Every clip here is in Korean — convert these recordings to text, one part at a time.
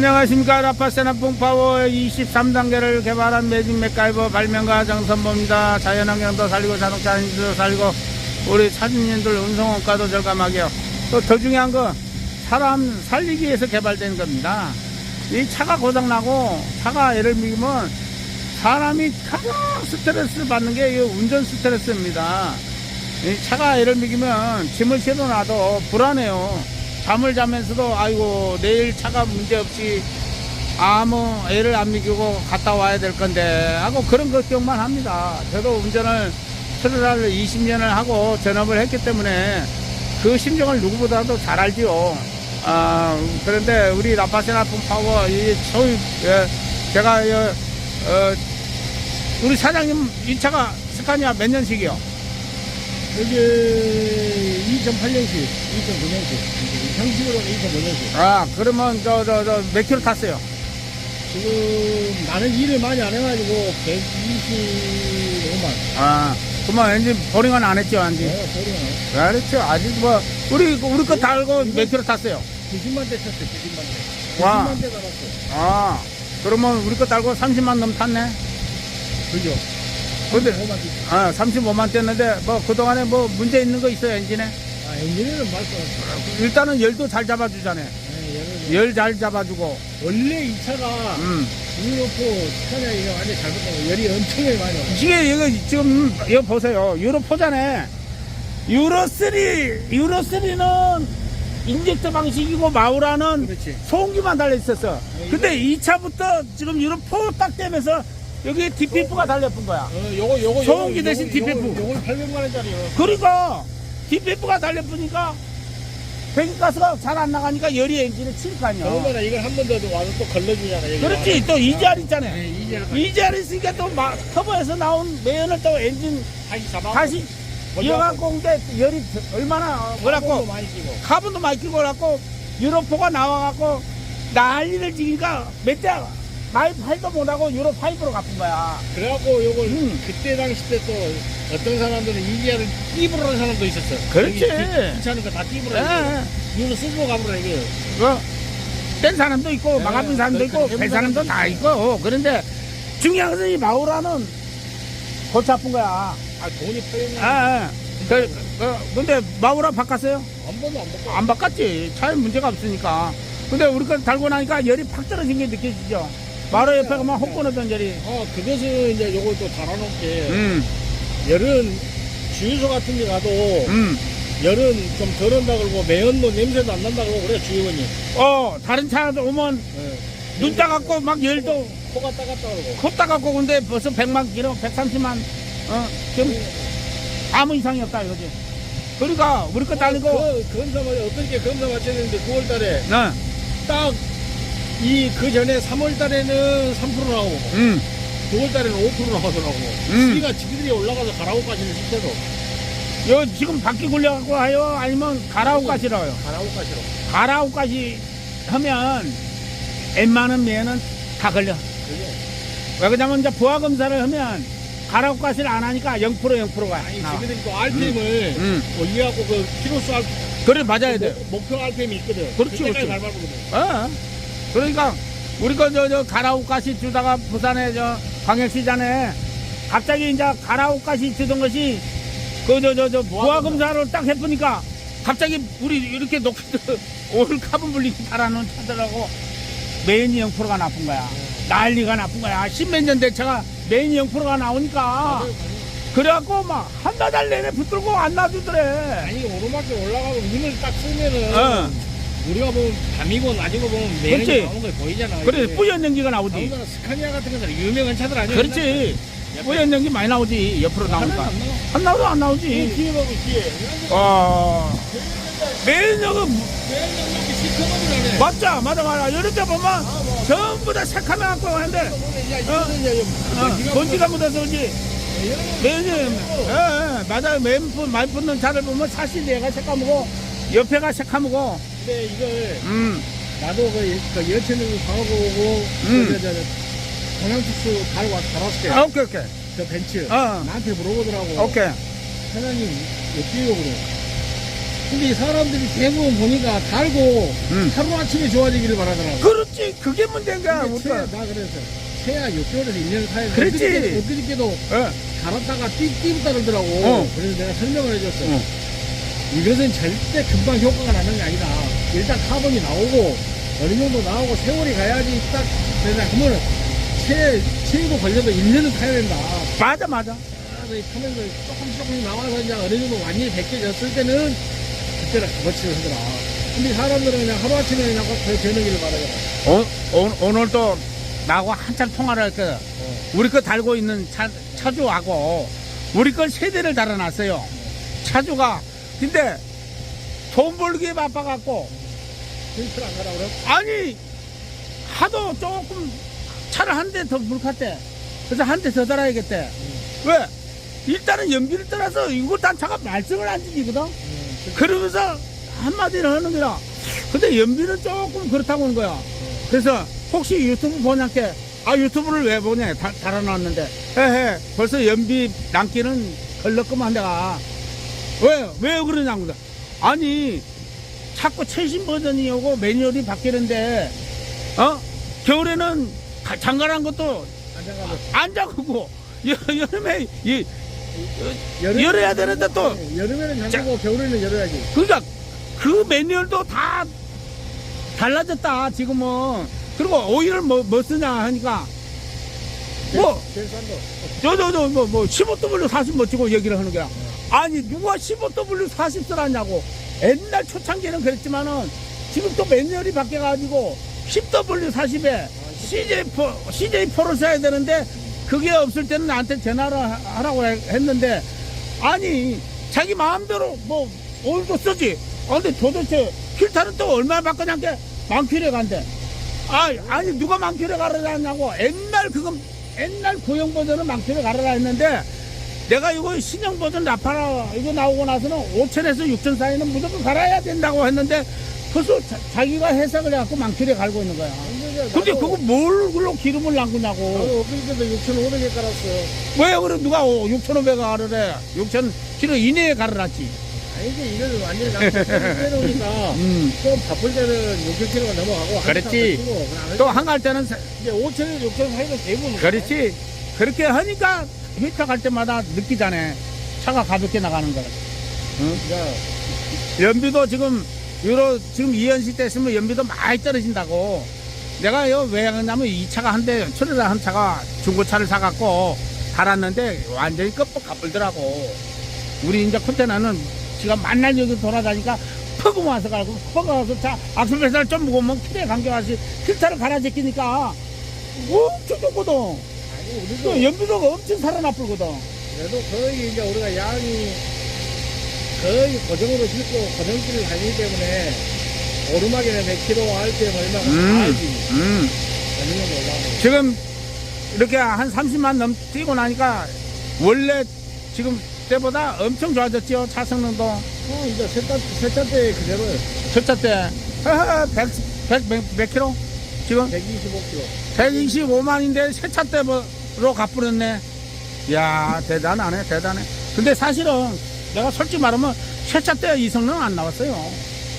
안녕하십니까. 라파세나 뽕파워 23단계를 개발한 매직 맥가이버 발명가 정선보입니다. 자연환경도 살리고 자동차 인도 살리고 우리 사진님들 운송원가도 절감하게요. 또 더 중요한 거 사람 살리기 위해서 개발된 겁니다. 이 차가 고장나고 차가 예를 들면 사람이 가장 스트레스 받는 게이 운전 스트레스입니다. 이 차가 예를 들면 짐을 실어놔도 불안해요 잠을 자면서도 아이고 내일 차가 문제없이 아무 애를 안 미기고 갔다 와야 될 건데 하고 그런 걱정만 합니다. 저도 운전을 트라를 20년을 하고 전업을 했기 때문에 그 심정을 누구보다도 잘 알지요. 아, 그런데 우리 라파세나 폼파워 이 소위 예, 제가 예, 어, 우리 사장님 이 차가 스카니아 몇 년식이요? 여기 2008년식, 2009년식, 형식으로는 2005년식. 아 그러면 저 저 저 몇 킬로 탔어요? 지금 나는 일을 많이 안 해가지고 125만. 아 그러면 엔진 보링은 안 했죠 안지? 내가 소리가 그렇죠. 아직 뭐, 우리, 우리 거 달고 몇 킬로 탔어요? 90만 대 쳤어, 90만 대. 와. 90만 대 달았어. 아, 그러면 우리 거 달고 30만 넘 탔네? 그죠? 근데, 5만 대. 아, 35만 뛰었는데, 뭐, 그동안에 뭐, 문제 있는 거 있어요, 엔진에? 아, 엔진에는 말거 없어. 일단은 열도 잘 잡아주잖아요. 네, 열 잘 잡아주고, 원래 이 차가 음. 유로포 스카니아 이거 완전 잘못된 열이 엄청나게 많이 나. 이게, 이거 지금, 이거 보세요. 유로4잖아요. 유로 3, 유로 3는 인젝터 방식이고, 마우라는 그렇지. 소음기만 달려 있었어. 근데 이 차부터 지금 유로4 딱 되면서, 여기 DPF가 달려쁜 거야. 어, 요거, 요거, 소음기 대신 DPF. 요거, 요거 800만 원짜리요. 그러니까 DPF가 달려보니까 배기가스가 잘 안 나가니까 열이 엔진에 칠거 아니야. 그러면 이걸 한 번 더 와서 또 걸러주잖아. 여기 그렇지. 또 이지알 있잖아요. 네, 이지알 있으니까 또 마- 터보에서 나온 매연을 또 엔진 다시 잡아. 다시 이어갖고 근데 열이 얼마나 그래갖고 많이 끼고. 카본도 많이 끼고 그래갖고 유로포가 나와갖고 난리를 지니까 몇대 마이 팔도 못하고 유로 5로 갚은 거야. 그래갖고 요걸 음. 그때 당시 때 또 어떤 사람들은 이지아를 띠부로 하는 사람도 있었어. 그렇지. 귀찮은 거다 띠부로 예. 하는 이거 쓰고 가보라 이거. 그뺀 사람도 있고 네, 막아픈 사람도 그- 있고 그뺀 사람도 다 있고 그런데 중요한 것은 이 마우라는 골치 아픈 거야. 아 돈이 아, 표현나 아. 그, 그, 근데 마우라 바꿨어요? 한 번도 안 먹고. 안 바꿨지. 차에 문제가 없으니까. 근데 우리 거 달고 나니까 열이 팍 떨어진 게 느껴지죠. 마루 옆에 가면 혹보내던 열이. 어 그것은 이제 요걸 또 달아놓게 음, 열은 주유소 같은 데 가도 음. 열은 좀 덜한다 그러고 매연도 냄새도 안 난다 그러고 그래 주유원이. 어, 다른 차 오면 예. 눈 따갑고 막 열도 코가 따갑다 그러고. 코 따갑고 근데 벌써 100만 킬로, 130만, 어, 지금 아무 이상이 없다 이거지. 그러니까 우리 거 달리고, 그 검사 맞 어떻게 검사 맞췄는데 9월 달에 네, 딱 이 그 전에 3월 달에는 3% 나오고 음, 9월 달에는 5% 나오더라고. 음. 수리가 지들이 올라가서 가라오까지는 실제로 요 지금 바퀴 굴려갖고 하요? 아니면 가라오까지 라요? 가라오까지로. 가라오까지 하면 웬만한 매는 다 걸려. 그게 왜 그러냐면 이제 부하 검사를 하면 가라오까지를 안 하니까 0% 0%가 아니 나와. 지들이 또 RPM을 음. 뭐 이해하고 그 키로수 알 그래 맞아야 돼. 목- 목표 RPM이 있거든. 그렇지, 그때까지 그렇지. 밟아보거든. 어. 그러니까 우리 거저저 가라오까지 주다가 부산에 저 광역시장에 갑자기 이제 가라오까지 주던 것이 그 저 저저 부하 검사를 딱 해보니까 갑자기 우리 이렇게 높게 올 카본 분리기 달아놓은 차들하고 메인이 0%가 나쁜 거야. 난리가 나쁜 거야. 십몇 년된 차가 메인이 0%가 나오니까 그래갖고 막 한두 달 내내 붙들고 안 놔주더래. 아니 오르막길 올라가고 눈을 딱 쓰면은 어. 우리가 보면 밤이고 낮이고 보면 매연이 그렇지. 나오는 거 보이잖아. 그래. 뿌연 연기가 나오지. 스카니아 같은 것들 유명한 차들 아니야? 그렇지. 뿌연 연기 많이 나오지. 옆으로 나오니까. 안 나와. 안 나오도 안 이 나오지. 뒤에 보면 뒤에. 어. 매연역은 매연 이렇게 시커먼 거네. 맞자, 맞아, 맞아. 이렇게 보면 전부 다 색하면 갖고 하는데, 야 이거는 이제 어, 먼지가 묻어서 예, 예, 맞아요. 매연, 많이 붙는 차를 보면 사실 얘가 색하고, 옆에가 색하고, 근데 이걸 음, 나도 그, 그 여천을 가고 오고 음. 그, 저, 저, 동양특수 달고 와서 달았을 아, 오케이, 오케이. 때저 벤츠 어, 나한테 물어보더라고 오케이. 사장님 어떻게 그래 근데 이 사람들이 대부분 보니까 달고 음. 하루아침에 좋아지기를 바라더라고 그렇지. 그게 문제인 거야. 근데 나 그래서 최야 6개월에서 1년 사이에 그랬지. 엊그저께도 어. 갈았다가 띠띠 따르더라고. 어. 그래서 내가 설명을 해줬어. 어. 이것은 절대 금방 효과가 나는 게 아니다. 일단 카본이 나오고 어느 정도 나오고 세월이 가야지 딱 되나 그러면 최 최고 걸려도 1년은 타야 된다. 맞아, 맞아. 그래서 이 타면서 조금 조금 나와서 이제 어느 정도 완전히 벗겨졌을 때는 그때는 그거치를 하더라. 근데 사람들은 그냥 하루아침에 그냥 그 저녁이를 말하잖아. 오, 오, 오늘도 나하고 한참 통화를 할 거야. 어. 우리 거 달고 있는 차, 차주하고 우리 걸 세 대를 달아놨어요. 차주가. 근데 돈 벌기에 바빠갖고 데이트를 안 가라 그래? 아니 하도 조금 차를 한 대 더 물갔대. 그래서 한 대 더 달아야겠대. 왜? 일단은 연비를 떠나서 이거 단차가 말썽을 안 지기거든. 그러면서 한마디를 하는 거야. 근데 연비는 조금 그렇다고 하는 거야. 그래서 혹시 유튜브 보냐께 아 유튜브를 왜 보냐 다, 달아놨는데 헤헤 벌써 연비 남기는 걸렸구만 내가 왜 왜 그러냐고 아니 자꾸 최신 버전이 오고 매뉴얼이 바뀌는데 어? 겨울에는 가- 장관한 것도 안 잠그고 여, 여름에 이 여름- 열어야 되는데 또 여름에는 잠그고 겨울에는 열어야지. 그러니까 그 매뉴얼도 다 달라졌다 지금은. 그리고 오일을 뭐, 뭐 쓰냐 하니까 뭐싼 거. 저저 저 뭐, 뭐 15W 40 멋지고 얘기를 하는 거야 아니 누가 15W 40 쓰라냐고. 옛날 초창기는 그랬지만은 지금 또 매뉴얼이 바뀌어가지고 10W 40에 CJ4 CJ4를 써야 되는데 그게 없을 때는 나한테 전화를 하- 하라고 해- 했는데 아니 자기 마음대로 뭐 오일도 쓰지. 아 근데 도대체 필터는 또 얼마나 바꾸냐는 게 만킬에 간대. 아, 아니 누가 만킬에 가르라 했냐고. 옛날 그건 옛날 구형 버전은 만킬에 가르라 했는데 내가 이거 신형 버전 라파라 이거 나오고 나서는 5천에서 6천 사이는 무조건 갈아야 된다고 했는데 벌써 자, 기가 해석을 해갖고 만킬에 갈고 있는 거야 근데 그거 뭘 그걸로 기름을 남구냐고 나도 엊그저께도 6,500에 깔았어. 왜 그래 누가 6,500원 가르래 6천 킬로 이내에 가르랐지 아니지, 이거는 완전히 나 빼놓으니까 음. 좀 바쁠 때는 6,000km가 넘어가고 그렇지. 또또 한갈 때는 사- 이제 5,000에서 6,000 사이가 대부분. 그렇지. 그렇게 하니까 휘차 갈 때마다 느끼잖아. 차가 가볍게 나가는 거를. 야, 연비도 지금, 유로, 지금 이연식 됐으면 연비도 많이 떨어진다고. 내가 요왜 하냐면 이 차가 한 대, 철에다 한 차가 중고차를 사갖고 달았는데 완전히 껍벅 가불더라고. 우리 이제 컨테나는 지가 만날 여기 돌아다니까 퍼금 와서 가고 퍼금 와서 차 악셀배살 좀 무거우면 키에 감겨가지 필터를 갈아 제끼니까 엄청 좋거든. 우리도 연비도가 엄청 살아나쁘거든. 그래도 거의 이제 우리가 양이 거의 고정으로 싣고 고정길을 다니기 때문에 오르막에는 몇 킬로 RPM 얼마가. 음. 올라가고. 지금 이렇게 한 30만 넘 뛰고 나니까 원래 지금 때보다 엄청 좋아졌지요. 차 성능도. 어, 이제 세차, 세차 때 그대로 첫차 때. 100, 100, 몇, 몇 킬로? 지금 125km. 125만인데 세차 때로 갚으렸네. 이야, 대단하네, 대단해. 근데 사실은 내가 솔직히 말하면 세차 때 이 성능 안 나왔어요.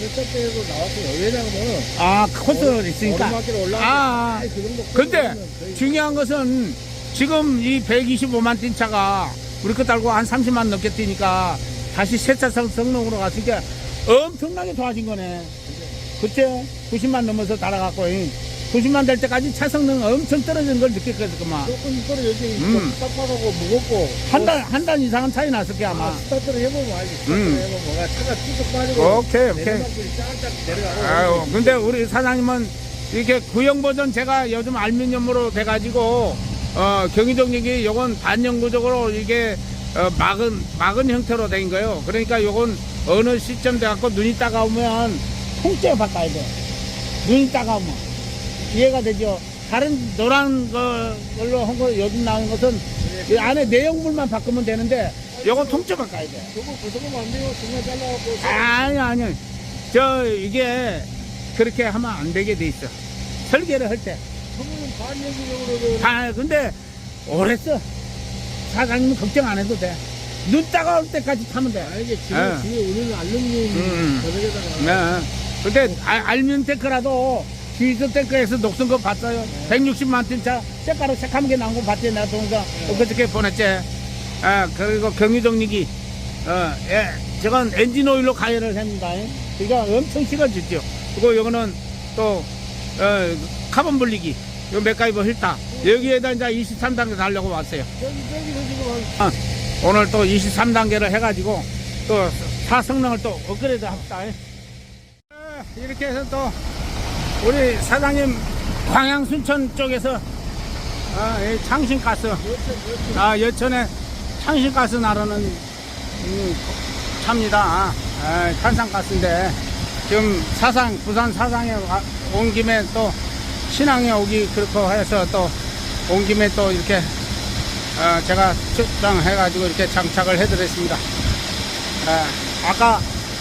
세차 때도 나왔어요. 왜냐면 아, 코스 있으니까. 오르막길 올라가고 아, 그 정도 근데 코스는 거의 중요한 것은 지금 이 125만 뛴 차가 우리 거 달고 한 30만 넘게 뛰니까 다시 세차성 성능으로 갔으니까 엄청나게 좋아진 거네. 그때 90만 넘어서 달아갖고 90만 될 때까지 차 성능 엄청 떨어진 걸 느꼈거든요. 조금 떨어졌지. 음. 빡빡하고 무겁고. 한 달, 한달 이상은 차이 났을 게 아마. 아, 스타트를 해보면 알지. 스타트를 음. 해보면 뭐가 차가 쭉 빠지고. 오케이, 오케이. 쫙쫙 내려가고. 아유, 근데 우리 사장님은 이렇게 구형 버전 제가 요즘 알루미늄으로 돼가지고, 어, 경이동력이 요건 반영구적으로 이게, 어, 막은, 막은 형태로 된 거예요. 그러니까 요건 어느 시점 돼갖고 눈이 따가우면 통째 바꿔야 돼. 눈이 따가우면. 이해가 되죠? 다른 노란 거, 걸로 한 거, 요즘 나온 것은 이 안에 내용물만 바꾸면 되는데, 요건 통째 바꿔야 돼. 저거 벗어보면 안 돼요. 중간 잘라갖고. 아니 아니 저 이게 그렇게 하면 안 되게 돼 있어 설계를 할때 처음에는 반영구적으로도. 아 근데 오래 써 사장님은 걱정 안 해도 돼 눈 따가울 때까지 타면 돼 알게 지금 예. 뒤에 우리는 알루미늄 음. 저녁에다가. 네. 근데 아, 알면 테크라도 디지털 탱크에서 녹슨 거 봤어요. 160만 톤차 색깔로 새카만 게 나온 거 봤지. 내가 동서 엊그저께 보냈지. 아, 그리고 경유정리기. 어, 예. 저건 엔진 오일로 가열을 합니다. 그러니까 엄청 식어지죠. 그리고 요거는 또, 어, 카본 분리기. 요 맥가이버 힐타. 여기에다 이제 23단계 달려고 왔어요. 저기 저기서 지금 한 아, 오늘 또 23단계를 해가지고 또 사성능을 또 업그레이드 합시다. 아, 이렇게 해서 또 우리 사장님 광양 순천 쪽에서 아, 이 창신가스 아, 여천에 창신가스 나르는 음, 차입니다. 아, 탄산가스인데 지금 사상 부산 사상에 와- 온 김에 또 신항에 오기 그렇고 해서 또 온 김에 또 이렇게 어, 제가 측정해 가지고 이렇게 장착을 해 드렸습니다. 아, 아까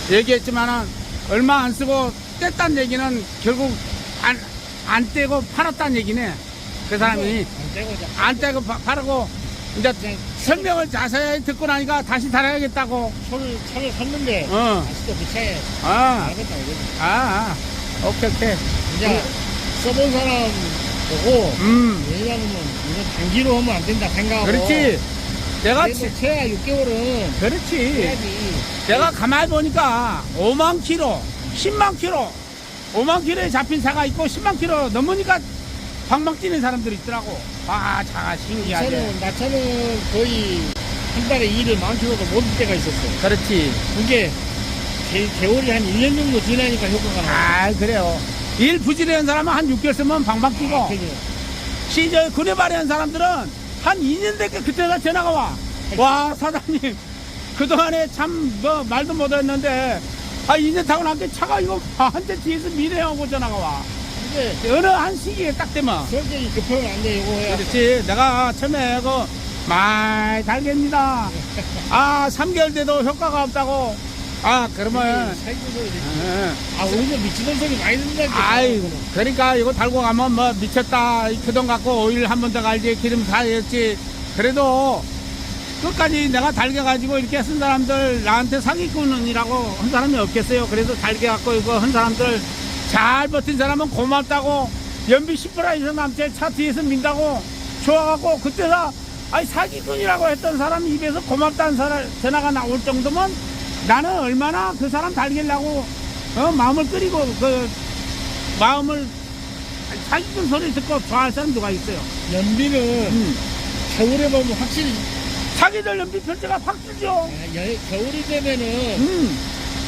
얘기했지만은 얼마 안 쓰고 뗐단 얘기는 결국 안, 안 떼고 팔았단 얘기네. 그 사람이 안 떼고 파- 팔고 이제 설명을 자세히 듣고 나니까 다시 달아야겠다고. 차를 차를 샀는데 어, 다시 또그 차에 아, 알겠다 이거지. 아, 아, 오케이, 오케이. 이제 써본 사람 보고 음, 왜냐하면 이거 단기로 하면 안 된다 생각하고 그렇지. 내가, 치- 그래도 최하 6개월은 그렇지. 해야지 내가 가만히 보니까 5만 킬로, 10만 킬로, 5만 킬로에 잡힌 차가 있고 10만 킬로 넘으니까 방방 뛰는 사람들이 있더라고. 아, 차가 신기하지. 차는 나 차는 거의 한 달에 일을 많게로도 못할 때가 있었어 그렇지. 그게 개, 개월이 한 1년 정도 지나니까 효과가 나 아, 그래요. 일 부지런한 사람은 한 6개월 쓰면 방방 뛰고, 그게 시저 군에발이 한 사람들은 한 2년 됐게 그때가 전화가 와. 와, 사장님. 그동안에 참, 뭐, 말도 못 했는데, 아, 2년 타고 나니까 차가 이거 한대 뒤에서 미래하고 전화가 와. 근데 어느 한 시기에 딱 되면. 성격이 급하면 안 돼 이거 해야 그렇지. 내가 처음에 그, 많이 달겠니다. 아, 3개월 돼도 효과가 없다고. 아, 그러면. 소리 듣지. 예. 아 오히려 미치는 소리 많이 듣는다 아이, 그러니까 이거 달고 가면 뭐 미쳤다. 그돈 갖고 오일 한 번 더 갈지, 기름 사야지. 그래도 끝까지 내가 달겨가지고 이렇게 쓴 사람들 나한테 사기꾼이라고 한 사람이 없겠어요. 그래서 달겨갖고 이거 한 사람들 잘 버틴 사람은 고맙다고 연비 10% 이상 남체 차 뒤에서 민다고 좋아갖고 그때서 아니 사기꾼이라고 했던 사람 입에서 고맙다는 사람 전화가 나올 정도면 나는 얼마나 그 사람 달기려고 어, 마음을 끓이고 그 마음을 사기꾼 소리 듣고 좋아할 사람 누가 있어요. 연비는 음. 겨울에 보면 확실히 자기들 연비 편차가 확. 아, 여- 겨울이 되면은 음.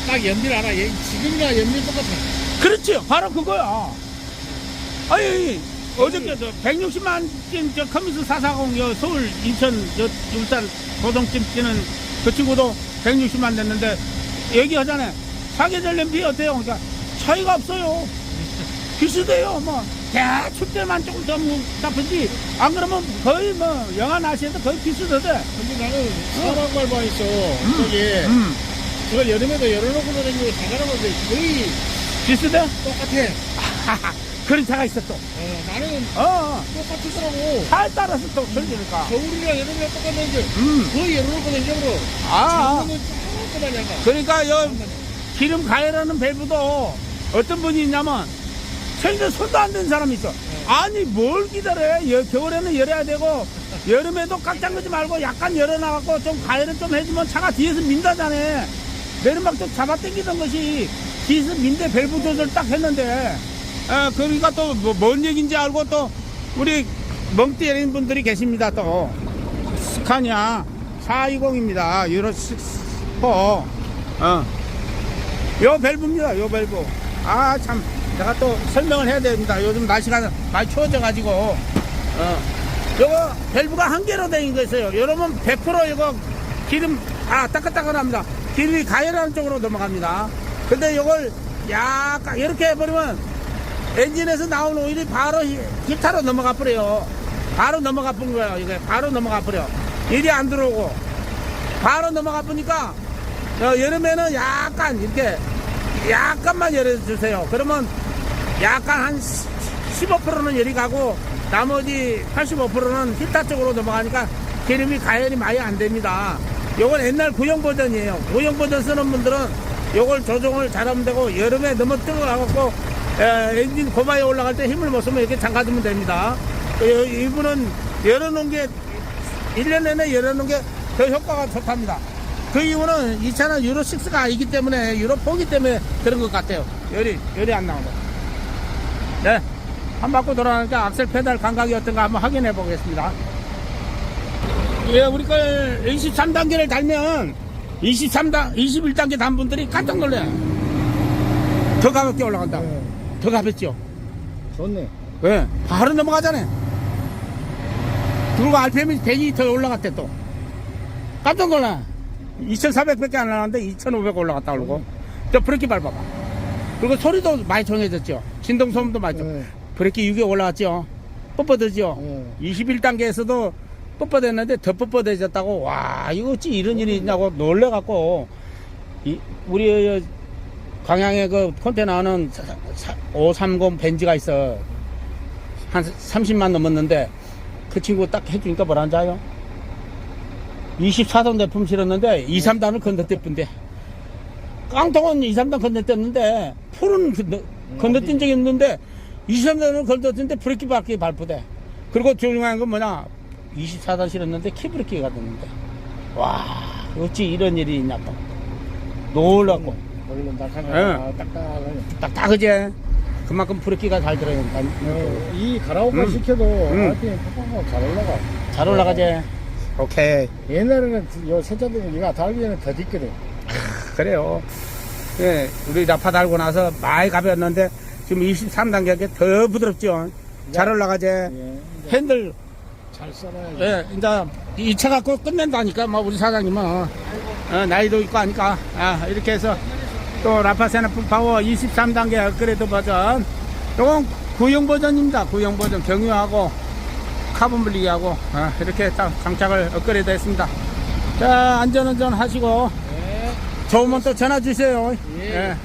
딱 연비를 알아 얘 지금이랑 연비 똑같아 그렇지. 바로 그거야. 아니, 어저께 저 160만 찐저 커미스 440 여 서울, 인천, 저 울산 고동쯤 뛰는 그 친구도 160만 됐는데 얘기하잖아요. 사계절 연비 어때요? 그러니까 차이가 없어요. 비슷해요. 뭐 대충 때만 조금 더 잡은지 안 그러면 거의 뭐 영하 날씨에도 거의 비슷하대. 근데 나는 사람 밟아 있어 저기 음. 그걸 여름에도 열어놓고 다니고 자가라는데 거의 비슷해? 똑같아 그런 차가 있어 또. 어, 나는 어, 똑같더라고 차에 따라서 또 틀리니까. 겨울이랑 여름이랑 똑같은데 음. 거의 열어놓고 다니고 아. 조금만 약간 그러니까 여 기름 가열하는 밸브도 어떤 분이 있냐면 생전 손도 안댄 사람이 있어. 아니 뭘 기다려? 여, 겨울에는 열어야 되고 여름에도 꽉 잠그지 말고 약간 열어놔갖고 좀 가열을 좀 해주면 차가 뒤에서 민다잖아. 내리막 좀 잡아당기던 것이 뒤에서 민대 밸브 조절 딱 했는데 아, 그러니까 또 뭔 얘기인지 알고 또 우리 멍 때리는 분들이 계십니다 또 스카니아 420입니다 유로 6 어. 요 밸브입니다, 요 밸브. 아, 참. 내가 또 설명을 해야 됩니다. 요즘 날씨가 많이 추워져가지고. 어. 요거 밸브가 한 개로 된거 있어요. 여러분 100% 이거 기름, 아, 따끈따끈합니다. 기름이 가열하는 쪽으로 넘어갑니다. 근데 요걸 약간 이렇게 해버리면 엔진에서 나온 오일이 바로 히- 히타로 넘어가 버려요. 바로 넘어가 버린 거예요. 이게 바로 넘어가 버려. 일이 안 들어오고. 바로 넘어가 보니까 어, 여름에는 약간 이렇게 약간만 열어주세요. 그러면 약간 한 15%는 열이 가고 나머지 85%는 히타 쪽으로 넘어가니까 기름이 가열이 많이 안 됩니다. 요건 옛날 구형 버전이에요. 구형 버전 쓰는 분들은 요걸 조정을 잘하면 되고 여름에 너무 뜨거워갖고 에, 엔진 고바에 올라갈 때 힘을 못 쓰면 이렇게 잠가주면 됩니다. 그, 이분은 열어놓은 게 1년 내내 열어놓은 게 더 효과가 좋답니다. 그 이유는 이 차는 유로 6가 아니기 때문에 유로 4기 때문에 그런 것 같아요. 열이 열이 안 나오고. 네. 한 바퀴 돌아가니까 악셀 페달 감각이 어떤가 한번 확인해 보겠습니다. 예, 우리 걸 23단계를 달면 23단, 21단계 단 분들이 깜짝 놀래요. 더 가볍게 올라간다. 네. 더 가볍죠? 좋네. 왜? 바로 넘어가잖아요. 그리고 RPM이 100이 더 올라갔대 또. 깜짝 놀라. 2,400밖에 안 나왔는데 2,500 올라갔다 그러고. 저 브레이크 밟아봐. 그리고 소리도 많이 정해졌죠. 진동 소음도 많이 좀. 네. 브레이크 6에 올라왔죠. 뻣뻣하죠. 네. 21단계에서도 뻣뻣했는데 더 뻣뻣해졌다고. 와, 이거 어찌 이런 일이 있냐고 놀래갖고. 이, 우리 광양에 그 컨테이너 하는 530 벤지가 있어. 한 30만 넘었는데 그 친구 딱 해주니까 뭐라 는 아요? 24단 대품 실었는데 2, 3단을 건너뛰던데 깡통은 2, 3단 건너뛰었는데 풀은 건너, 건너뛴 적이 있는데 2, 3단을 건너뛰는데 브레이크 바퀴 밟부대 그리고 중요한 건 뭐냐 24단 실었는데 키브레이크가 됐는데 와 어찌 이런 일이 있냐고 놀랍고 원래 낙하가 네. 딱딱하네. 딱딱하지 그만큼 브레이크가 잘 들어야 된다 어, 이 가라오가 음. 시켜도 음. RPM 잘 올라가. 잘 올라가지 오케이 옛날에는 요 세차들은 이가 달기에는 더 뒷거든. 그래요. 예, 우리 라파 달고 나서 많이 가벼웠는데 지금 23단계가 더 부드럽죠. 잘 올라가지. 예. 핸들, 잘 써놔야지. 예, 이제 이 차 갖고 끝낸다니까, 뭐, 우리 사장님은. 어, 나이도 있고 하니까. 아, 이렇게 해서 또 라파 세나프 파워 23단계 업그레이드 버전. 요건 구형 버전입니다. 구형 버전 경유하고 카본 분리기하고 아, 이렇게 딱 장착을 업그레이드 했습니다. 자, 안전운전 하시고 예. 좋으면 또 전화 주세요. 예. 예.